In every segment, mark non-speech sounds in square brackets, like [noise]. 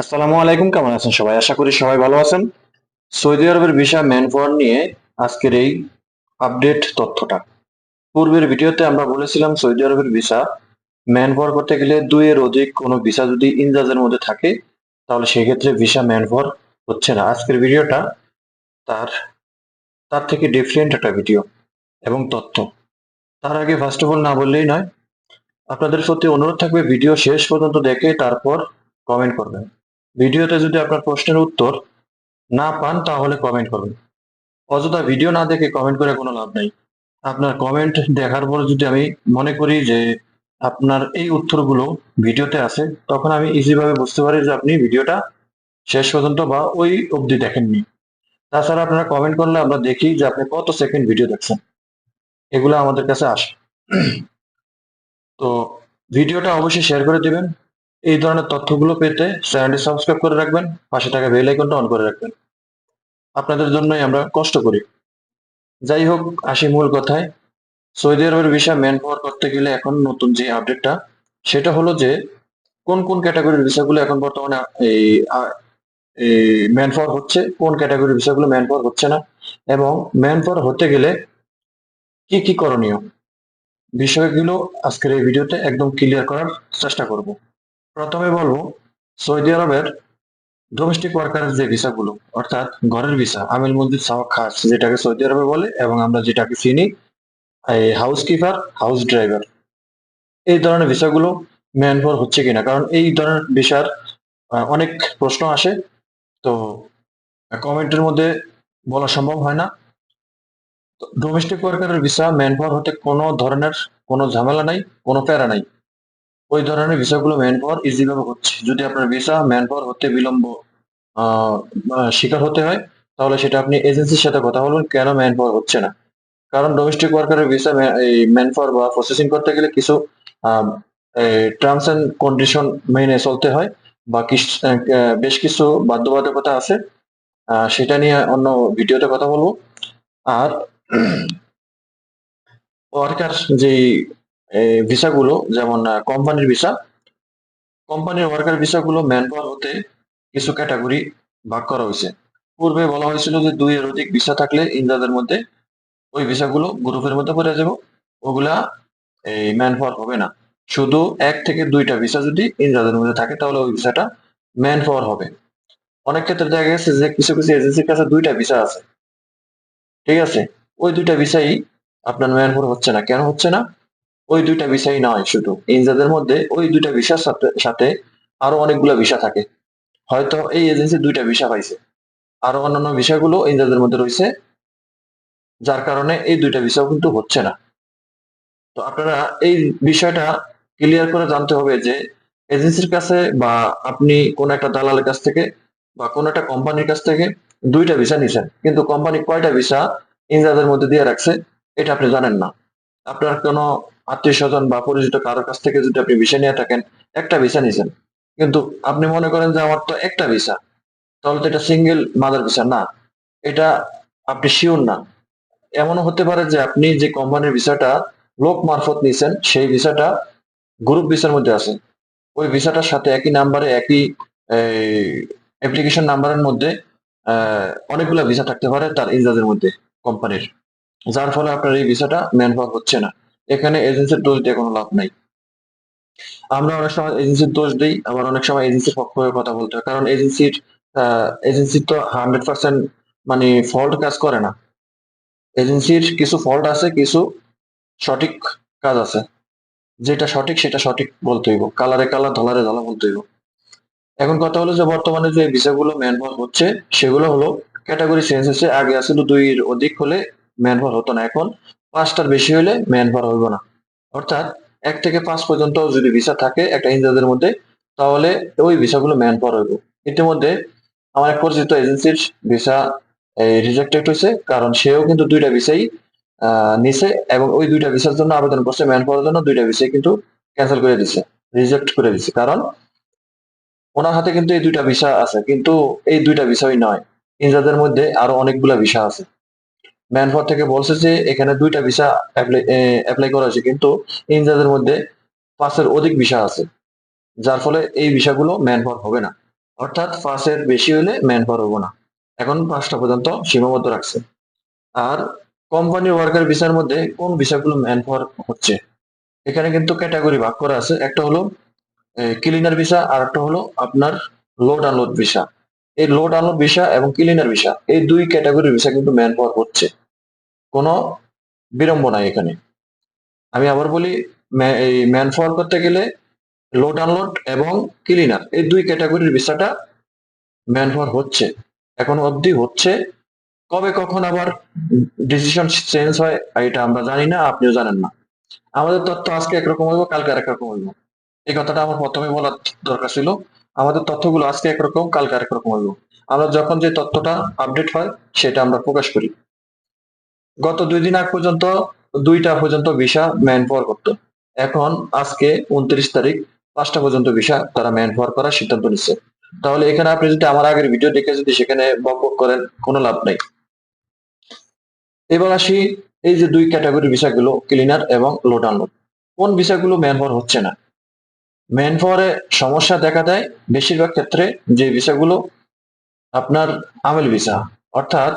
আসসালামু আলাইকুম, কেমন আছেন সবাই? আশা করি সবাই ভালো আছেন। সৌদি আরবের ভিসা ম্যান পাওয়ার নিয়ে আজকের এই আপডেট তথ্যটা। পূর্বের ভিডিওতে আমরা বলেছিলাম সৌদি আরবের ভিসা ম্যান পাওয়ার করতে গেলে দুইয়ের অধিক কোনো ভিসা যদি ইনজাজের মধ্যে থাকে, তাহলে সেক্ষেত্রে ভিসা ম্যান পাওয়ার হচ্ছে না। আজকের ভিডিওটা তার তার থেকে ডিফারেন্ট একটা ভিডিও এবং তথ্য। তার আগে ফার্স্ট অফ অল না বললেই নয়, আপনাদের প্রতি অনুরোধ থাকবে ভিডিও শেষ পর্যন্ত দেখে তারপর কমেন্ট করবেন। ভিডিওতে যদি আপনার প্রশ্নের উত্তর না পান, তাহলে কমেন্ট করবেন। অযথা ভিডিও না দেখে কমেন্ট করে কোনো লাভ নাই। আপনার কমেন্ট দেখার পর যদি আমি মনে করি যে আপনার এই উত্তরগুলো ভিডিওতে আছে, তখন আমি ইজিভাবে বুঝতে পারি যে আপনি ভিডিওটা শেষ পর্যন্ত বা ওই অবধি দেখেননি। তাছাড়া আপনারা কমেন্ট করলে আমরা দেখি যে আপনি কত সেকেন্ড ভিডিও দেখছেন। এগুলো আমাদের কাছে আসে [clears throat] তো ভিডিওটা অবশ্যই শেয়ার করে দিবেন। এই ধরনের তথ্যগুলো পেতে চ্যানেলটি সাবস্ক্রাইব করে রাখবেন, পাশে থাকা বেল আইকনটা অন করে রাখবেন। আপনাদের জন্যই আমরা কষ্ট করি। যাই হোক, আসি মূল কথায়। সৌদি আরবের ভিসা ম্যান পাওয়ার করতে গেলে এখন নতুন যে আপডেটটা, সেটা হলো যে, কোন কোন ক্যাটাগরির ভিসাগুলো এখন বর্তমানে এই ম্যান পাওয়ার হচ্ছে, কোন ক্যাটাগরির ভিসাগুলো ম্যান পাওয়ার হচ্ছে না, এবং ম্যান পাওয়ার হতে গেলে কি কি করণীয়? বিষয়গুলো আজকের এই ভিডিওতে একদম ক্লিয়ার করার চেষ্টা করব। প্রথমে বলব, সৌদি আরবের ডোমেস্টিক ওয়ার্কারের যে ভিসাগুলো, অর্থাৎ ঘরের ভিসা আমিল মসজিদ সাওয়া খাস, যেটাকে সৌদি আরবে বলে এবং আমরা যেটাকে চিনি হাউস কিপার হাউস ড্রাইভার এই ধরনের ভিসাগুলো ম্যান পাওয়ার হচ্ছে কিনা? কারণ এই ধরনের ভিসার অনেক প্রশ্ন আসে। তো কমেন্টের মধ্যে বলা সম্ভব হয় না। ডোমেস্টিক ওয়ার্কারের ভিসা ম্যান পাওয়ার হতে কোনো ধরনের কোনো ঝামেলা নাই, কোনো প্যারা নাই। ওই ধরনের ভিসাগুলো ম্যান পাওয়ার ইজি ভাবে হচ্ছে। যদি আপনার ভিসা ম্যান পাওয়ার হতে বিলম্ব শিকার হতে হয়, তাহলে সেটা আপনি এজেন্সির সাথে কথা বলুন, কেন ম্যান পাওয়ার হচ্ছে না? কারণ ডোমেস্টিক ওয়ার্কারের ভিসা এই ম্যান পাওয়ার বা প্রসেসিং করতে গেলে কিছু টার্মস অ্যান্ড কন্ডিশন মেনে চলতে হয়। বা বেশ কিছু বাধ্যবাধকতা আছে। সেটা নিয়ে অন্য ভিডিওতে কথা বলব। আর ওয়ার্কার যে ভিসাগুলো যেমন কোম্পানির ভিসা, কোম্পানির ওয়ার্কার ভিসাগুলো ম্যান পাওয়ার হতে কিছু ক্যাটাগরি ভাগ করা হয়েছে। পূর্বে বলা হয়েছিল যে দুই এর অধিক ভিসা থাকলে ইন্ডিয়াদের মধ্যে ওই ভিসাগুলো গ্রুপের মধ্যে পড়ে যাবে, ওগুলা এই ম্যান পাওয়ার হবে না। শুধু এক থেকে দুইটা ভিসা যদি ইন্ডিয়াদের মধ্যে থাকে, তাহলে ওই ভিসাটা ম্যান পাওয়ার হবে। অনেক ক্ষেত্রে দেখা গেছে যে কিছু কিছু এজেন্সির কাছে দুইটা ভিসা আছে। ঠিক আছে? ওই দুইটা ভিসাই আপনার ম্যান পাওয়ার হচ্ছে না। কেন হচ্ছে না? ওই দুইটা ভিসাই নয় শুধু। ইনজাদের মধ্যে ওই দুইটা ভিসার সাথে আরও অনেকগুলো ভিসা থাকে। হয়তো এই এজেন্সি দুইটা ভিসা পাইছে। আরও অন্যান্য ভিসাগুলো ইনজাদের মধ্যে রয়েছে, যার কারণে এই দুইটা ভিসাও কিন্তু হচ্ছে না। তো আপনারা এই বিষয়টা ক্লিয়ার করে জানতে হবে যে এজেন্সির কাছে বা আপনি কোন একটা দালালের কাছ থেকে বা কোন একটা কোম্পানির কাছ থেকে দুইটা ভিসা নিছেন। কিন্তু কোম্পানি কয়টা ভিসা ইনজাদের মধ্যে দিয়ে রাখছে, এটা আপনি জানেন না। আপনার কোনো আত্মীয় স্বজন বা পরিচিত কারোর কাছ থেকে যদি আপনি ভিসা নিয়ে থাকেন, একটা ভিসা নিয়েছেন কিন্তু আপনি মনে করেন যে আমার তো একটা ভিসা, তাহলে তো এটা সিঙ্গেল মাদার ভিসা না। এটা আপনি শিওর না। এমনও হতে পারে যে আপনি যে কোম্পানির ভিসাটা লোক মারফত নিয়েছেন সেই ভিসাটা গ্রুপ ভিসার মধ্যে আছে। ওই ভিসাটার সাথে একই নাম্বারে একই অ্যাপ্লিকেশন নাম্বারের মধ্যে অনেকগুলো ভিসা থাকতে পারে তার ইনজাজের মধ্যে কোম্পানির যার ফলে আপনার এই ভিসাটা ম্যান হচ্ছে না। এখানে এজেন্সির দোষ দিয়ে কোনো লাভ নাই। আমরা অনেক সময় এজেন্সির দোষ দিই, আবার অনেক সময় এজেন্সির পক্ষ হয়ে কথা বলতে হয়। কারণ এজেন্সির এজেন্সির তো হান্ড্রেড পার্সেন্ট মানে ফল্ট কাজ করে না। এজেন্সির কিছু ফল্ট আছে, কিছু সঠিক কাজ আছে। যেটা সঠিক, সেটা সঠিক বলতে হইব। কালারে কালার, ধলারে ধলা বলতে হইব। এখন কথা হলো যে, বর্তমানে যে ভিসাগুলো ম্যান পাওয়ার হচ্ছে, সেগুলো হলো ক্যাটাগরি চেঞ্জ হচ্ছে আগে আসলে দুইয়ের অধিক হলে ম্যান পাওয়ার হতো না। এখন পাঁচটার বেশি হলে ম্যান পাওয়ার হইব না। অর্থাৎ এক থেকে পাঁচ পর্যন্ত যদি ভিসা থাকে একটা ইন্ডিয়াদের মধ্যে, তাহলে ওই ভিসাগুলো ম্যান পাওয়ার হইব। ইতিমধ্যে আমার এক পরিচিত এজেন্সির ভিসা রিজেক্টেড হয়েছে কারণ সেও কিন্তু দুইটা ভিসাই নিছে এবং ওই দুইটা ভিসার জন্য আবেদন করছে ম্যান পাওয়ার জন্য, দুইটা ভিসাই কিন্তু ক্যান্সেল করে দিছে রিজেক্ট করে দিছে। কারণ ওনার হাতে কিন্তু এই দুইটা ভিসা আছে, কিন্তু এই দুইটা ভিসাই নয়। ইন্ডিয়াদের মধ্যে আরও অনেকগুলা ভিসা আছে। ম্যানফর থেকে বলছে যে, এখানে দুইটা ভিসা অ্যাপ্লাই করা হয়েছে, কিন্তু ইন্ডিয়াদের মধ্যে পাঁচের অধিক ভিসা আছে, যার ফলে এই ভিসাগুলো ম্যানফর হবে না। অর্থাৎ পাঁচের বেশি হলে ম্যান পাওয়ার হব না। এখন পাঁচটা পর্যন্ত সীমাবদ্ধ রাখছে। আর কোম্পানি ওয়ার্কার ভিসার মধ্যে কোন ভিসাগুলো ম্যান পাওয়ার হচ্ছে? এখানে কিন্তু ক্যাটাগরি ভাগ করা আছে। একটা হলো ক্লিনার ভিসা আর একটা হলো আপনার লোড আনলোড ভিসা এই লোড আনলোড ভিসা এবং ক্লিনার ভিসা এই দুই ক্যাটাগরির ভিসা কিন্তু ম্যান পাওয়ার হচ্ছে। কোনো নাই এখানে। আমি আবার বলি এই ম্যান পাওয়ার করতে গেলে লোড আনলোড এবং ক্লিনার এই দুই ক্যাটাগরির ভিসাটা ম্যান পাওয়ার হচ্ছে। এখন অবধি হচ্ছে, কবে কখন আবার ডিসিশন চেঞ্জ হয়, এটা আমরা জানি না, আপনিও জানেন না। আমাদের তথ্য আজকে একরকম হইব, কালকে আরেক রকম হইব। এই কথাটা আমার প্রথমে বলার দরকার ছিল। আমাদের তথ্যগুলো আজকে একরকম, কালকে একরকম রকম হইব আমরা যখন যে তথ্যটা আপডেট হয়, সেটা আমরা প্রকাশ করি। গত দুই দিন আগ পর্যন্ত দুইটা পর্যন্ত ভিসা ম্যান পাওয়ার করতো। এখন আজকে উনত্রিশ তারিখ, পাঁচটা পর্যন্ত ভিসা তারা ম্যান পাওয়ার করার সিদ্ধান্ত নিচ্ছে। তাহলে এখানে আপনি যদি আমার আগের ভিডিও দেখে যদি সেখানে বক করেন, কোনো লাভ নাই। এবার আসি, এই যে দুই ক্যাটাগরি ভিসাগুলো ক্লিনার এবং লোড আনলোড কোন ভিসাগুলো ম্যান পাওয়ার হচ্ছে না? ম্যান পাওয়ারে সমস্যা দেখা দেয় বেশিরভাগ ক্ষেত্রে যে ভিসাগুলো আপনার আমেল ভিসা, অর্থাৎ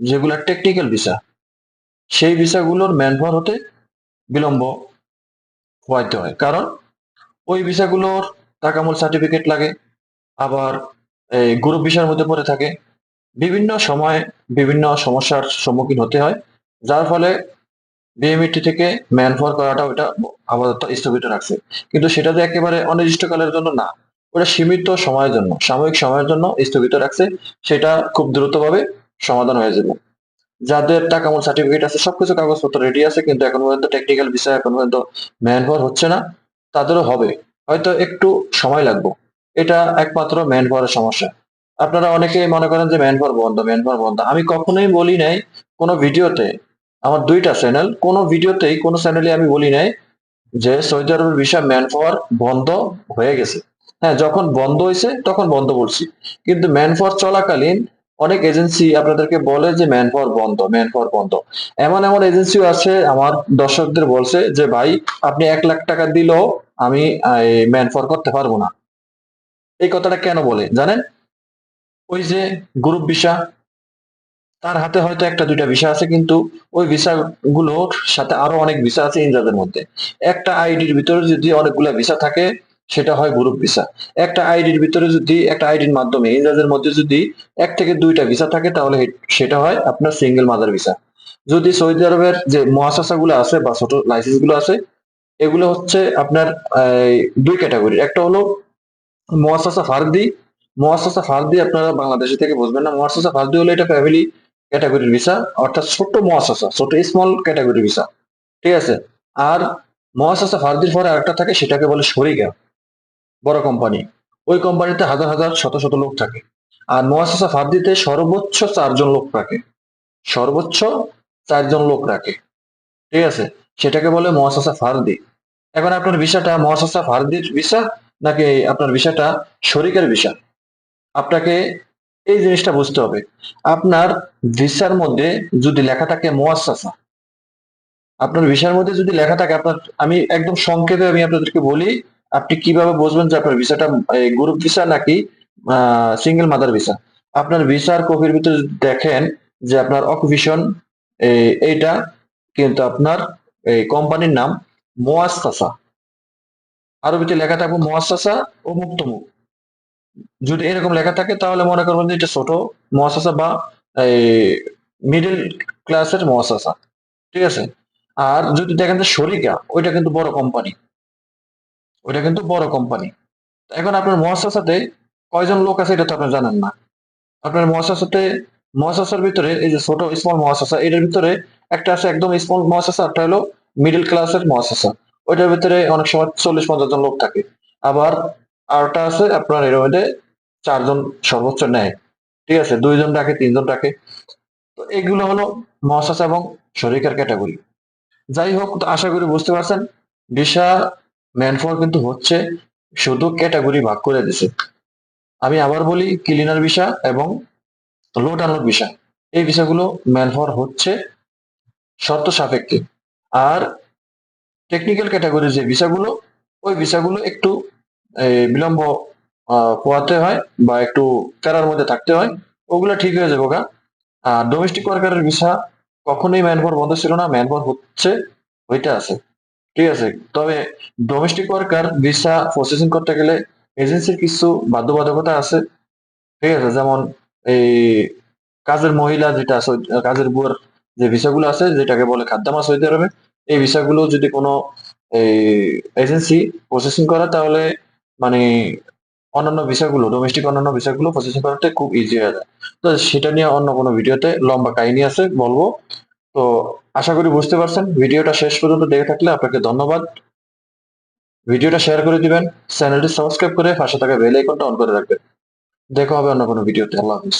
যেগুলো টেকনিক্যাল ভিসা, সেই ভিসাগুলোর ম্যান পাওয়ার হতে বিলম্ব হইতে হয়। কারণ ওই ভিসাগুলোর টাকামূল সার্টিফিকেট লাগে, আবার এই গ্রুপ ভিসার মধ্যে পড়ে থাকে। বিভিন্ন সময়ে বিভিন্ন সমস্যার সম্মুখীন হতে হয়, যার ফলে বিএমইটি থেকে ম্যান পাওয়ার করাটা ওটা আপাতত স্থগিত রাখছে। কিন্তু সেটা যে একেবারে অনির্দিষ্টকালের জন্য না, ওটা সীমিত সময়ের জন্য, সাময়িক সময়ের জন্য স্থগিত রাখছে, সেটা খুব দ্রুতভাবে সমাধান হয়ে যাবে। যাদের টাকা মূল সার্টিফিকেট আছে, সবকিছু কাগজপত্র রেডি আছে, কিন্তু এখন পর্যন্ত টেকনিক্যাল বিষয় এখন পর্যন্ত ম্যান হচ্ছে না, তাদেরও হবে। হয়তো একটু সময় লাগবে। এটা একমাত্র ম্যান সমস্যা। আপনারা অনেকেই মনে করেন যে ম্যান বন্ধ ম্যান বন্ধ। আমি কখনোই বলি নাই, কোনো ভিডিওতে আমার দুইটা চ্যানেল কোনো ভিডিওতেই, কোনো চ্যানেলে আমি বলি নাই যে সৌদি আরবের বিষয় ম্যান পাওয়ার বন্ধ হয়ে গেছে। হ্যাঁ যখন বন্ধ হয়েছে, তখন বন্ধ বলছি। কিন্তু ম্যান পাওয়ার চলাকালীন অনেক এজেন্সি আপনাদেরকে বলে যে ম্যান পাওয়ার বন্ধ ম্যান পাওয়ার বন্ধ। এমন এমন এজেন্সিও আছে, আমার দর্শকদের বলছে যে, ভাই, আপনি এক লাখ টাকা দিলেও আমি ম্যান পাওয়ার করতে পারব না। এই কথাটা কেন বলে? জানেন? ওই যে গ্রুপ ভিসা তার হাতে হয়তো একটা, দুইটা ভিসা আছে, কিন্তু ওই ভিসা গুলোর সাথে আরও অনেক ভিসা আছে ইন্ডিয়াদের মধ্যে। একটা আইডির ভিতরে যদি অনেকগুলা ভিসা থাকে, সেটা হয় গ্রুপ ভিসা। একটা আইডির ভিতরে যদি, একটা আইডির মাধ্যমে ইন্ডিয়াদের মধ্যে যদি এক থেকে দুইটা ভিসা থাকে, তাহলে সেটা হয় আপনার সিঙ্গেল মাদার ভিসা যদি সৌদি আরবের যে মহাশাসা গুলো আছে বা ছোট লাইসেন্সগুলো আছে, এগুলো হচ্ছে আপনার দুই ক্যাটাগরি একটা হলো মোয়াসাসা ফার্দি। মোয়াসাসা ফার্দি আপনারা বাংলাদেশে থেকে বুঝবেন না। মোয়াসাসা ফার্দি হলো এটা ফ্যামিলি ক্যাটাগরির ভিসা অর্থাৎ ছোট মহাশাসা ছোট স্মল ক্যাটাগরি ভিসা ঠিক আছে? আর মহাশাসা ফার্দির পরে আরেকটা থাকে, সেটাকে বলে শরিকা বড় কোম্পানি ওই কোম্পানিতে হাজার হাজার, শত শত লোক থাকে। আর মহাশাসা ফার্দিতে সর্বোচ্চ চারজন লোক রাখে সর্বোচ্চ চারজন লোক রাখে। ঠিক আছে? সেটাকে বলে মহাশাসা ফার্দি। এখন আপনার ভিসাটা মহাশাসা ফার্দির ভিসা নাকি আপনার ভিসাটা শরিকের ভিসা আপনাকে এই জিনিসটা বুঝতে হবে। আপনার ভিসার মধ্যে যদি লেখা থাকে মোয়াসাসা আপনার ভিসার মধ্যে যদি লেখা থাকে, আপনার, আমি একদম সংক্ষেপে আমি আপনাদেরকে বলি, আপনি কীভাবে বুঝবেন যে আপনার ভিসাটা গ্রুপ ভিসা নাকি সিঙ্গেল মাদার ভিসা? আপনার ভিসার কপির ভিতরে দেখেন যে আপনার অকুপেশন এইটা কিন্তু আপনার এই কোম্পানির নাম মোয়াসাসা আরবিতে লেখা থাকবে মোয়াসাসা ও মুক্তমুখ। যদি এরকম লেখা থাকে, তাহলে মনে করবেন যে এটা ছোট মোয়াসাসা বা মিডল ক্লাসের মোয়াসাসা ঠিক আছে? আর যদি দেখেন যে শরিকা, ওইটা কিন্তু বড় কোম্পানি ওইটা কিন্তু বড় কোম্পানি এখন আপনার মহাসাসাতে কয়জন লোক আছে এটা তো আপনি জানেন না। আপনার মহাসাসাতে মহাসাসার ভিতরে এই যে ছোট স্মল মহাসাসা এটার ভিতরে একটা আছে একদম স্মল মহাসাসা একটা হলো মিডল ক্লাসের মহাসাসা ওইটার ভিতরে অনেক সময় চল্লিশ পঞ্চাশ জন লোক থাকে। আবার আরটা আছে, আপনার এর মধ্যে চারজন সর্বোচ্চ নেয়। ঠিক আছে, দুইজন রাখে তিনজন রাখে তো এগুলো হলো মহাসাসা এবং শরিকার ক্যাটাগরি। যাই হোক আশা করি বুঝতে পারছেন ভিসা ম্যানফোর কিন্তু হচ্ছে শুধু ক্যাটাগরি ভাগ করে দিছে। আমি আবার বলি, ক্লিনার ভিসা এবং লোড আনলোড ভিসা এই ভিসাগুলো ম্যানফোর হচ্ছে শর্ত সাপেক্ষে। আর টেকনিক্যাল ক্যাটাগরির যে ভিসাগুলো ওই ভিসাগুলো একটু বিলম্ব আহ, পোয়াতে হয় বা একটু প্যারার মধ্যে থাকতে হয় ওগুলো ঠিক হয়ে যাবে গা আর ডোমেস্টিক ওয়ার্কারের ভিসা কখনোই ম্যান পাওয়ার বন্ধ ছিল না ম্যান পাওয়ার হচ্ছে ওইটা আছে। ঠিক আছে তবে ডোমেস্টিক ওয়ার্কার ভিসা প্রসেসিং করতে গেলে এজেন্সির কিছু বাধ্যবাধকতা আছে। ঠিক আছে যেমন এই কাজের মহিলা যেটা আছে কাজের বুয়ার যে ভিসাগুলো আছে যেটাকে বলে খাদ্যামা সৌদি আরবে এই ভিসাগুলো যদি কোনো এই এজেন্সি প্রসেসিং করে তাহলে মানে অন্যান্য বিষয়গুলো ডোমেস্টিক অন্যান্য বিষয়গুলো প্রসেসিং করতে খুব ইজি হয়ে যায়। তো সেটা নিয়ে অন্য কোনো ভিডিওতে লম্বা কাহিনী আছে বলব। তো আশা করি বুঝতে পারছেন। ভিডিওটা শেষ পর্যন্ত দেখে থাকলে আপনাকে ধন্যবাদ। ভিডিওটা শেয়ার করে দিবেন। চ্যানেলটি সাবস্ক্রাইব করে পাশে থাকা বেল আইকনটা অন করে রাখবেন। দেখা হবে অন্য কোনো ভিডিওতে আল্লাহ হাফিজ।